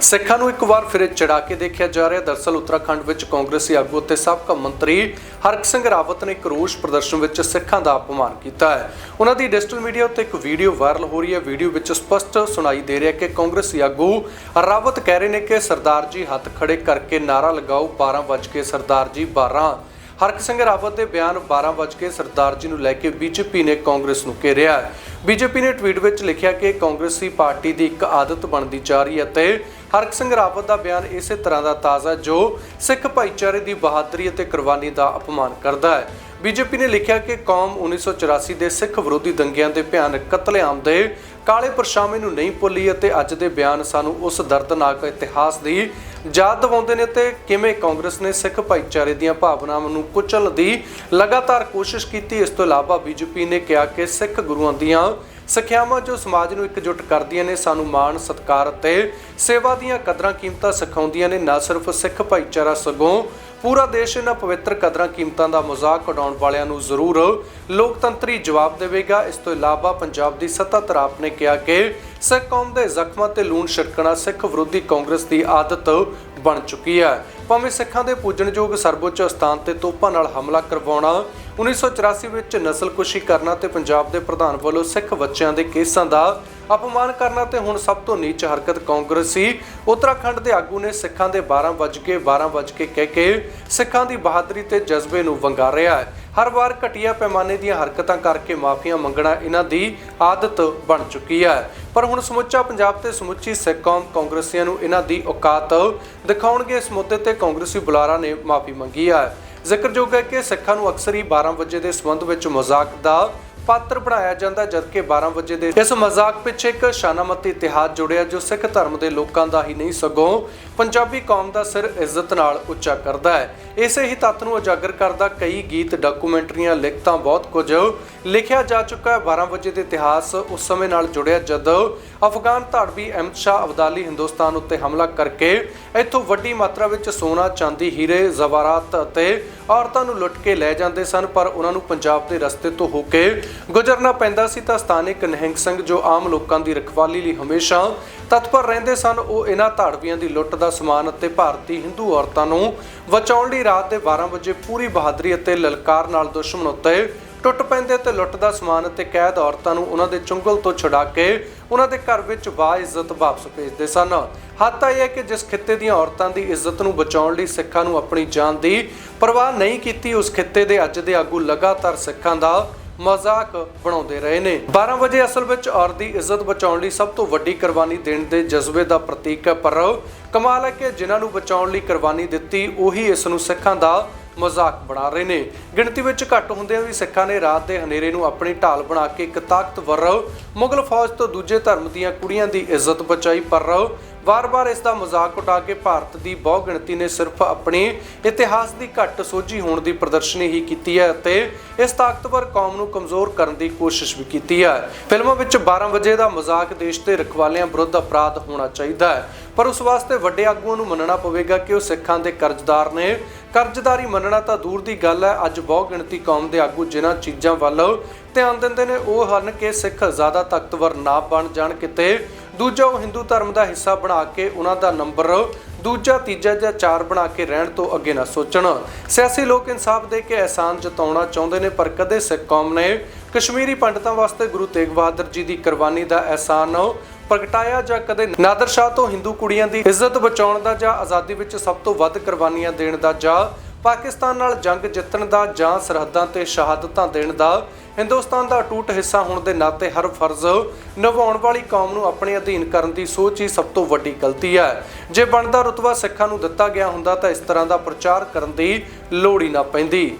ਸਿੱਖਾਂ ਨੂੰ ਇੱਕ ਵਾਰ ਫਿਰ ਚੜਾ ਕੇ ਦੇਖਿਆ ਜਾ ਰਿਹਾ। ਦਰਸਲ ਉੱਤਰਾਖੰਡ ਵਿੱਚ ਕਾਂਗਰਸੀ ਆਗੂ ਅਤੇ ਸਾਬਕਾ ਮੰਤਰੀ ਹਰਕ ਸਿੰਘ ਰਾਵਤ ਨੇ ਇੱਕ ਰੋਸ ਪ੍ਰਦਰਸ਼ਨ ਵਿੱਚ ਸਿੱਖਾਂ ਦਾ ਅਪਮਾਨ ਕੀਤਾ ਹੈ। ਉਹਨਾਂ ਦੀ ਡਿਜੀਟਲ ਮੀਡੀਆ ਉੱਤੇ ਇੱਕ ਵੀਡੀਓ ਵਾਇਰਲ ਹੋ ਰਹੀ ਹੈ। ਵੀਡੀਓ ਵਿੱਚ ਸਪਸ਼ਟ ਸੁਣਾਈ ਦੇ ਰਿਹਾ ਕਿ ਕਾਂਗਰਸੀ ਆਗੂ ਰਾਵਤ ਕਹਿ ਰਹੇ ਨੇ ਕਿ ਸਰਦਾਰ ਜੀ ਹੱਥ ਖੜੇ ਕਰਕੇ ਨਾਰਾ ਲਗਾਓ 12 ਵਜੇ ਕੇ ਸਰਦਾਰ ਜੀ 12 ਹਰਕ ਸਿੰਘ ਰਾਵਤ ਦੇ ਬਿਆਨ 12 ਵਜੇ ਕੇ ਸਰਦਾਰ ਜੀ ਨੂੰ ਲੈ ਕੇ ਬੀਜੇਪੀ ਨੇ ਕਾਂਗਰਸ ਨੂੰ ਘੇਰਿਆ ਹੈ। ਬੀਜੇਪੀ ਨੇ ਟਵੀਟ ਵਿੱਚ ਲਿਖਿਆ ਕਿ ਕਾਂਗਰਸੀ ਪਾਰਟੀ ਦੀ ਇੱਕ ਆਦਤ ਬਣਦੀ ਜਾ ਰਹੀ ਹੈ ਤੇ ਹਰਕ ਸਿੰਘ ਰਾਵਤ ਦਾ ਬਿਆਨ ਇਸੇ ਤਰ੍ਹਾਂ ਦਾ ਤਾਜ਼ਾ ਜੋ ਸਿੱਖ ਭਾਈਚਾਰੇ ਦੀ ਬਹਾਦਰੀ ਅਤੇ ਕੁਰਬਾਨੀ ਦਾ ਅਪਮਾਨ ਕਰਦਾ ਹੈ। ਬੀਜੇਪੀ ਨੇ ਲਿਖਿਆ ਕਿ ਕੌਮ 1984 ਦੇ ਸਿੱਖ ਵਿਰੋਧੀ ਦੰਗਿਆਂ ਦੇ ਭਿਆਨਕ ਕਤਲੇਆਮ ਦੇ ਕਾਲੇ ਪਰਛਾਵੇਂ ਨੂੰ ਨਹੀਂ ਭੁੱਲੀ ਅਤੇ ਅੱਜ ਦੇ ਬਿਆਨ ਸਾਨੂੰ ਉਸ ਦਰਦਨਾਕ ਇਤਿਹਾਸ ਦੀ ਯਾਦ ਦਿਵਾਉਂਦੇ ਨੇ ਤੇ ਕਿਵੇਂ ਕਾਂਗਰਸ ਨੇ ਸਿੱਖ ਭਾਈਚਾਰੇ ਦੀਆਂ ਭਾਵਨਾਵਾਂ ਨੂੰ ਕੁਚਲਣ ਦੀ ਲਗਾਤਾਰ ਕੋਸ਼ਿਸ਼ ਕੀਤੀ, ਇਸ ਤੋਂ ਇਲਾਵਾ ਬੀਜੇਪੀ ਨੇ ਕਿਹਾ ਕਿ ਸਿੱਖ ਗੁਰੂਆਂ ਦੀਆਂ ਸਿੱਖਿਆਵਾਂ ਜੋ ਸਮਾਜ ਨੂੰ ਇਕਜੁੱਟ ਕਰਦੀਆਂ ਨੇ, ਸਾਨੂੰ ਮਾਣ, ਸਤਿਕਾਰ ਅਤੇ ਸੇਵਾ ਦੀਆਂ ਕਦਰਾਂ ਕੀਮਤਾਂ ਸਿਖਾਉਂਦੀਆਂ ਨੇ, ਨਾ ਸਿਰਫ ਸਿੱਖ ਭਾਈਚਾਰਾ ਸਗੋਂ, ਪੂਰਾ ਦੇਸ਼ ਇਹਨਾਂ ਪਵਿੱਤਰ ਕਦਰਾਂ ਕੀਮਤਾਂ ਦਾ ਮਜ਼ਾਕ ਉਡਾਉਣ ਵਾਲਿਆਂ ਨੂੰ ਜ਼ਰੂਰ ਲੋਕਤੰਤਰੀ ਜਵਾਬ ਦੇਵੇਗਾ। ਇਸ ਤੋਂ ਇਲਾਵਾ ਪੰਜਾਬ ਦੀ ਸੱਤਾ ਆਪ ਨੇ ਕਿਹਾ ਕਿ ਸਿੱਖ ਕੌਮ ਦੇ ਜ਼ਖਮਾਂ ਤੇ ਲੂਣ ਛਿੜਕਣਾ ਸਿੱਖ ਵਿਰੋਧੀ ਕਾਂਗਰਸ ਦੀ ਆਦਤ ਬਣ ਚੁੱਕੀ ਹੈ। ਭਾਵੇਂ ਸਿੱਖਾਂ ਦੇ ਪੂਜਣਯੋਗ ਸਰਵਉੱਚ ਸਥਾਨ ਤੇ ਤੋਪਾਂ ਨਾਲ ਹਮਲਾ ਕਰਵਾਉਣਾ 1984 ਵਿੱਚ ਨਸਲਕੁਸ਼ੀ ਕਰਨਾ ਤੇ ਪੰਜਾਬ ਦੇ ਪ੍ਰਧਾਨ ਵੱਲੋਂ ਸਿੱਖ ਬੱਚਿਆਂ ਦੇ ਕੇਸਾਂ ਦਾ ਅਪਮਾਨ ਕਰਨਾ ਤੇ ਹੁਣ ਸਭ ਤੋਂ ਨੀਚ ਹਰਕਤ ਕਾਂਗਰਸੀ ਉੱਤਰਾਖੰਡ ਦੇ ਆਗੂ ਨੇ ਸਿੱਖਾਂ ਦੇ 12 ਵਜ ਕੇ 12 ਵਜ ਕੇ ਕਹਿ ਕੇ ਸਿੱਖਾਂ ਦੀ ਬਹਾਦਰੀ ਤੇ ਜਜ਼ਬੇ ਨੂੰ ਵੰਗਾਰ ਰਿਹਾ ਹੈ। ਹਰ ਵਾਰ ਘਟੀਆ ਪੈਮਾਨੇ ਦੀਆਂ ਹਰਕਤਾਂ ਕਰਕੇ ਮਾਫੀਆਂ ਮੰਗਣਾ ਇਹਨਾਂ ਦੀ ਆਦਤ ਬਣ ਚੁੱਕੀ ਹੈ। ਪਰ ਹੁਣ ਸਮੁੱਚਾ ਪੰਜਾਬ ਤੇ ਸਮੁੱਚੀ ਸਿੱਖ ਕੌਮ ਕਾਂਗਰਸੀਆਂ ਨੂੰ ਇਹਨਾਂ ਦੀ ਔਕਾਤ ਦਿਖਾਉਣਗੇ। ਇਸ ਮੁੱਦੇ ਤੇ ਕਾਂਗਰਸੀ ਬੁਲਾਰਾ ਨੇ ਮਾਫੀ ਮੰਗੀ ਹੈ। ਜ਼ਿਕਰਯੋਗ ਹੈ ਕਿ ਸਿੱਖਾਂ ਨੂੰ ਅਕਸਰ ਹੀ 12 ਵਜੇ ਦੇ ਸੰਬੰਧ ਵਿੱਚ ਮਜ਼ਾਕ ਦਾ ਪਾਤਰ ਬਣਾਇਆ ਜਾਂਦਾ, ਜਦਕਿ 12 ਵਜੇ ਦੇ ਇਸ ਮਜ਼ਾਕ ਪਿੱਛੇ ਇੱਕ ਸ਼ਾਨਾਮਤੀ ਇਤਿਹਾਸ ਜੁੜਿਆ, ਜੋ ਸਿੱਖ ਧਰਮ ਦੇ ਲੋਕਾਂ ਦਾ ਹੀ ਨਹੀਂ, ਸਗੋਂ ਪੰਜਾਬੀ ਕੌਮ ਦਾ ਸਿਰ ਇੱਜ਼ਤ ਨਾਲ ਉੱਚਾ ਕਰਦਾ ਹੈ। ਇਸੇ ਹੀ ਤੱਤ ਨੂੰ ਉਜਾਗਰ ਕਰਦਾ ਕਈ ਗੀਤ, ਡਾਕੂਮੈਂਟਰੀਆਂ, ਲਿਖਤਾਂ ਬਹੁਤ ਕੁਝ ਲਿਖਿਆ ਜਾ ਚੁੱਕਾ ਹੈ। 12 ਵਜੇ ਦੇ ਇਤਿਹਾਸ ਉਸ ਸਮੇਂ ਨਾਲ ਜੁੜਿਆ, ਜਦ ਅਫਗਾਨ ਧਾੜਵੀ ਅਹਿਮਦ ਸ਼ਾਹ ਅਬਦਾਲੀ ਹਿੰਦੁਸਤਾਨ ਉੱਤੇ ਹਮਲਾ ਕਰਕੇ ਇੱਥੋਂ ਵੱਡੀ ਮਾਤਰਾ ਵਿੱਚ ਸੋਨਾ, ਚਾਂਦੀ, ਹੀਰੇ, ਜ਼ਵਾਰਾਤ ਅਤੇ ਔਰਤਾਂ ਨੂੰ ਲੁੱਟ ਕੇ ਲੈ ਜਾਂਦੇ ਸਨ, ਪਰ ਉਹਨਾਂ ਨੂੰ ਪੰਜਾਬ ਦੇ ਰਸਤੇ ਤੋਂ ਹੋ ਕੇ ਗੁਜ਼ਰਨਾ ਪੈਂਦਾ ਸੀ ਤਾਂ ਸਥਾਨਕ ਨਿਹੰਗ ਸਿੰਘ ਜੋ ਆਮ ਲੋਕਾਂ ਦੀ ਰਖਵਾਲੀ ਲਈ ਹਮੇਸ਼ਾ ਤਤਪਰ ਰਹਿੰਦੇ ਸਨ, ਉਹ ਇਹਨਾਂ ਧਾੜਵੀਆਂ ਦੀ ਲੁੱਟ ਦਾ ਸਮਾਨ ਅਤੇ ਭਾਰਤੀ ਹਿੰਦੂ ਔਰਤਾਂ ਨੂੰ ਬਚਾਉਣ ਲਈ ਰਾਤ ਦੇ 12 ਵਜੇ ਪੂਰੀ ਬਹਾਦਰੀ ਅਤੇ ਲਲਕਾਰ ਨਾਲ ਦੁਸ਼ਮਣ ਉੱਤੇ ਟੁੱਟ ਪੈਂਦੇ ਤੇ ਲੁੱਟ ਦਾ ਸਮਾਨ ਅਤੇ ਕੈਦ ਔਰਤਾਂ ਨੂੰ ਉਹਨਾਂ ਦੇ ਚੁੰਗਲ ਤੋਂ ਛੁਡਾ ਕੇ ਉਹਨਾਂ ਦੇ ਘਰ ਵਿੱਚ ਬਾ ਵਾਪਸ ਭੇਜਦੇ ਸਨ। ਹੱਦ ਇਹ ਹੈ ਕਿ ਜਿਸ ਖਿੱਤੇ ਦੀਆਂ ਔਰਤਾਂ ਦੀ ਇੱਜ਼ਤ ਨੂੰ ਬਚਾਉਣ ਲਈ ਸਿੱਖਾਂ ਨੂੰ ਆਪਣੀ ਜਾਨ ਦੀ ਪਰਵਾਹ ਨਹੀਂ ਕੀਤੀ, ਉਸ ਖਿੱਤੇ ਦੇ ਅੱਜ ਦੇ ਆਗੂ ਲਗਾਤਾਰ ਸਿੱਖਾਂ ਦਾ ਮਜ਼ਾਕ ਬਣਾਉਂਦੇ ਰਹੇ ਨੇ। 12 ਵਜੇ ਅਸਲ ਵਿੱਚ ਔਰਤ ਦੀ ਇੱਜ਼ਤ ਬਚਾਉਣ ਲਈ ਸਭ ਤੋਂ ਵੱਡੀ ਕੁਰਬਾਨੀ ਦੇਣ ਦੇ ਜਜ਼ਬੇ ਦਾ ਪ੍ਰਤੀਕ ਹੈ, ਪਰ ਕਮਾਲ ਹੈ ਕਿ ਜਿਨ੍ਹਾਂ ਨੂੰ ਬਚਾਉਣ ਲਈ ਕੁਰਬਾਨੀ ਦਿੱਤੀ, ਉਹੀ ਇਸ ਨੂੰ ਸਿੱਖਾਂ ਦਾ ਮਜ਼ਾਕ ਬਣਾ ਰਹੇ ਨੇ। ਗਿਣਤੀ ਵਿੱਚ ਘੱਟ ਹੁੰਦਿਆਂ ਵੀ ਸਿੱਖਾਂ ਨੇ ਰਾਤ ਦੇ ਹਨੇਰੇ ਨੂੰ ਆਪਣੀ ਢਾਲ ਬਣਾ ਕੇ ਇੱਕ ਤਾਕਤਵਰ ਮੁਗਲ ਫੌਜ ਤੋਂ ਦੂਜੇ ਧਰਮ ਦੀਆਂ ਕੁੜੀਆਂ ਦੀ ਇੱਜ਼ਤ ਬਚਾਈ ਪਰ ਵਾਰ-ਵਾਰ ਇਸ ਦਾ ਮਜ਼ਾਕ ਉਡਾ ਕੇ ਭਾਰਤ ਦੀ ਬਹੁ ਗਿਣਤੀ ਨੇ ਸਿਰਫ ਆਪਣੀ ਇਤਿਹਾਸ ਦੀ ਘੱਟ ਸੋਝੀ ਹੋਣ ਦੀ ਪ੍ਰਦਰਸ਼ਨੀ ਹੀ ਕੀਤੀ ਹੈ ਅਤੇ ਇਸ ਤਾਕਤਵਰ ਕੌਮ ਨੂੰ ਕਮਜ਼ੋਰ ਕਰਨ ਦੀ ਕੋਸ਼ਿਸ਼ ਵੀ ਕੀਤੀ ਹੈ। ਫਿਲਮਾਂ ਵਿੱਚ 12 ਵਜੇ ਦਾ ਮਜ਼ਾਕ ਦੇਸ਼ ਦੇ ਰਖਵਾਲਿਆਂ ਵਿਰੁੱਧ ਅਪਰਾਧ ਹੋਣਾ ਚਾਹੀਦਾ ਹੈ। ਪਰ ਉਸ ਵਾਸਤੇ ਵੱਡੇ ਆਗੂਆਂ ਨੂੰ ਮੰਨਣਾ ਪਵੇਗਾ ਕਿ ਉਹ ਸਿੱਖਾਂ ਦੇ ਕਰਜ਼ਦਾਰ ਨੇ ਕਰਜ਼ਦਾਰੀ ਮੰਨਣਾ ਤਾਂ ਦੂਰ ਦੀ ਗੱਲ ਹੈ। ਅੱਜ ਬਹੁ ਗਿਣਤੀ ਕੌਮ ਦੇ ਆਗੂ ਜਿਨ੍ਹਾਂ ਚੀਜ਼ਾਂ ਵੱਲ ਧਿਆਨ ਦਿੰਦੇ ਨੇ, ਉਹ ਹਨ ਕਿ ਸਿੱਖ ਜ਼ਿਆਦਾ ਤਾਕਤਵਰ ਨਾ ਬਣ ਜਾਣ ਕਿਤੇ। ਦੂਜਾ, ਉਹ ਹਿੰਦੂ ਧਰਮ ਦਾ ਹਿੱਸਾ ਬਣਾ ਕੇ ਉਹਨਾਂ ਦਾ ਨੰਬਰ। ਦੂਜਾ, ਤੀਜਾ ਜਾਂ ਚਾਰ ਬਣਾ ਕੇ ਰਹਿਣ ਤੋਂ ਅੱਗੇ ਨਾ ਸੋਚਣ। ਸਿਆਸੀ ਲੋਕ ਇਨਸਾਫ ਦੇ ਕੇ ਅਹਿਸਾਨ ਜਤਾਉਣਾ ਚਾਹੁੰਦੇ ਨੇ, ਪਰ ਕਦੇ ਸਿੱਖ ਕੌਮ ਨੇ ਕਸ਼ਮੀਰੀ ਪੰਡਤਾਂ ਵਾਸਤੇ ਗੁਰੂ ਤੇਗ ਬਹਾਦਰ ਜੀ ਦੀ ਕੁਰਬਾਨੀ ਦਾ ਅਹਿਸਾਨ ਪ੍ਰਗਟਾਇਆ ਜਾਂ ਕਦੇ ਨਾਦਰ ਸ਼ਾਹ ਤੋਂ ਹਿੰਦੂ ਕੁੜੀਆਂ ਦੀ ਇੱਜ਼ਤ ਬਚਾਉਣ ਦਾ ਜਾਂ ਆਜ਼ਾਦੀ ਵਿੱਚ ਸਭ ਤੋਂ ਵੱਧ ਕੁਰਬਾਨੀਆਂ ਦੇਣ ਦਾ ਜਾਂ ਪਾਕਿਸਤਾਨ ਨਾਲ ਜੰਗ ਜਿੱਤਣ ਦਾ ਜਾਂ ਸਰਹੱਦਾਂ ਤੇ ਸ਼ਹਾਦਤਾਂ ਦੇਣ ਦਾ, ਹਿੰਦੁਸਤਾਨ ਦਾ ਅਟੂਟ ਹਿੱਸਾ ਹੋਣ ਦੇ ਨਾਤੇ ਹਰ ਫਰਜ਼ ਨਿਭਾਉਣ ਵਾਲੀ ਕੌਮ ਨੂੰ ਆਪਣੇ ਅਧੀਨ ਕਰਨ ਦੀ ਸੋਚ ਹੀ ਸਭ ਤੋਂ ਵੱਡੀ ਗਲਤੀ ਹੈ। ਜੇ ਬਣਦਾ ਰੁਤਬਾ ਸਿੱਖਾਂ ਨੂੰ ਦਿੱਤਾ ਗਿਆ ਹੁੰਦਾ ਤਾਂ ਇਸ ਤਰ੍ਹਾਂ ਦਾ ਪ੍ਰਚਾਰ ਕਰਨ ਦੀ ਲੋੜ ਹੀ ਨਾ ਪੈਂਦੀ।